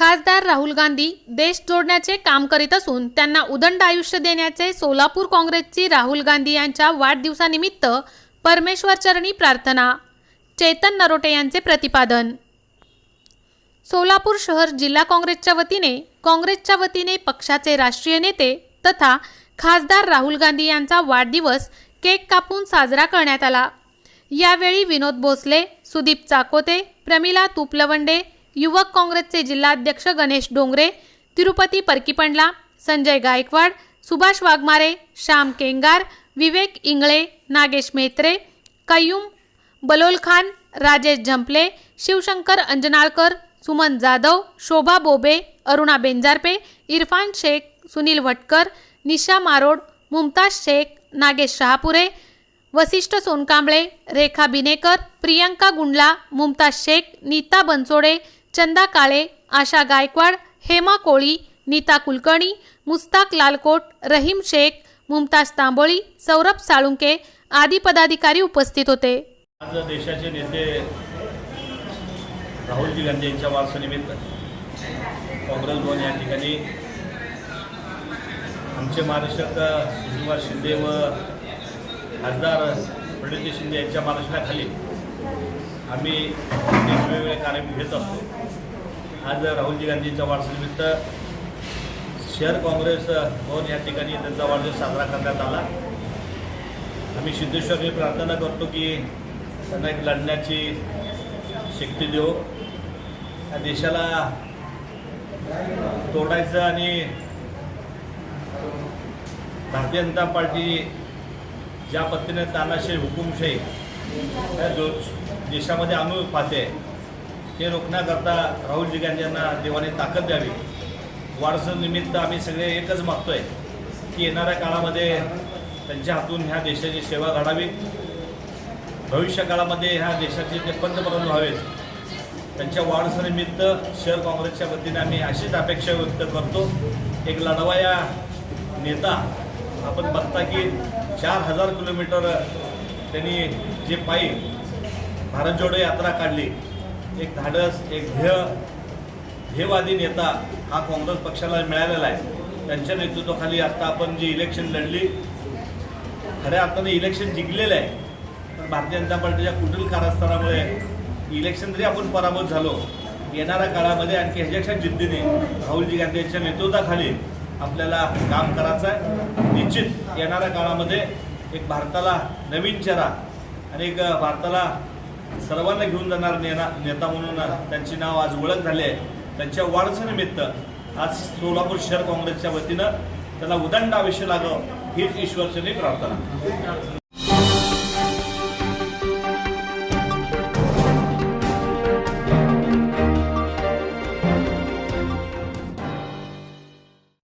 खासदार राहुल गांधी देश जोडण्याचे काम करीत असून त्यांना उदंड आयुष्य देण्याचे सोलापूर काँग्रेसची राहुल गांधी यांच्या वाढदिवसानिमित्त परमेश्वरचरणी प्रार्थना. चेतन नरोटे यांचे प्रतिपादन. सोलापूर शहर जिल्हा काँग्रेसच्या वतीने काँग्रेसच्या वतीने पक्षाचे राष्ट्रीय नेते तथा खासदार राहुल गांधी यांचा वाढदिवस केक कापून साजरा करण्यात आला. यावेळी विनोद भोसले सुदीप चाकोते प्रमिला तुपलवंडे युवक काँग्रेसचे जिल्हाध्यक्ष गणेश डोंगरे तिरुपती परकीपंडला संजय गायकवाड सुभाष वाघमारे श्याम केंगार विवेक इंगळे नागेश मेत्रे कयुम बलोलखान राजेश झंपले शिवशंकर अंजनाळकर सुमन जाधव शोभा बोबे अरुणा बेंजारपे इरफान शेख सुनील भटकर निशा मारोड मुमताज शेख नागेश शहापुरे वसिष्ठ सोनकांबळे रेखा बिनेकर प्रियंका गुंडला मुमताज शेख नीता बनसोडे चंदा काळे आशा गायकवाड हेमा कोळी नीता कुलकर्णी मुस्ताक लालकोट रहीम शेख मुमताज तांबोळी सौरभ साळुंके आदी पदाधिकारी उपस्थित होते. आज देशाचे नेते राहुलजी गांधी यांच्या वारसानिमित्त काँग्रेस भवन या ठिकाणी आमचे महाराष्ट्रात सुशीलकुमार शिंदे व खासदार प्रणितजी शिंदे यांच्या मार्गदर्शनाखाली आम्ही वेगवेगळे कार्यक्रम घेत असतो. आज राहुलजी गांधींच्या वाढदिवसानिमित्त शहर काँग्रेस भवन या ठिकाणी त्यांचा वाढदिवस साजरा करण्यात आला. आम्ही सिद्धेश्वरने प्रार्थना करतो की त्यांना एक लढण्याची शक्ती देऊ या देशाला तोडायचं आणि भारतीय जनता पार्टी ज्या पद्धतीने तानाशाही हुकुमशाही जो देशामध्ये आणून पाहते ते रोखण्याकरता राहुलजी गांधी यांना देवाने ताकद द्यावी. वारसानिमित्त आम्ही सगळे एकच मागतो आहे की येणाऱ्या काळामध्ये त्यांच्या हातून ह्या देशाची सेवा घडावी. भविष्य काळामध्ये ह्या देशाचे ते पंतप्रधान व्हावेत. त्यांच्या वाढसनिमित्त शहर काँग्रेसच्या वतीने आम्ही अशीच अपेक्षा व्यक्त करतो. एक लढवाया नेता आपण बघता की चार हजार किलोमीटर त्यांनी जे पायी भारत जोडो यात्रा काढली. एक धाडस एक ध्येय ध्येयवादी नेता हा काँग्रेस पक्षाला मिळालेला आहे. त्यांच्या नेतृत्वाखाली आता आपण जी इलेक्शन लढली खऱ्या अर्थाने इलेक्शन जिंकलेलं आहे. पण भारतीय जनता पार्टीच्या कुटील कारस्थानामुळे इलेक्शन जरी आपण पराभूत झालो येणाऱ्या काळामध्ये आणखी ह्याच्यापेक्षा जिद्दीने राहुलजी गांधी यांच्या नेतृत्वाखाली आपल्याला काम करायचं आहे. निश्चित येणाऱ्या काळामध्ये एक भारताला नवीन चेहरा आणि एक भारताला सर्वांना घेऊन जाणार नेना नेता म्हणून त्यांची नाव आज ओळख झाली आहे. त्यांच्या वाढदिवसानिमित्त आज सोलापूर शहर काँग्रेसच्या वतीनं त्याला उदंड आयुष्य लागावं हीच ईश्वरचनी प्रार्थना.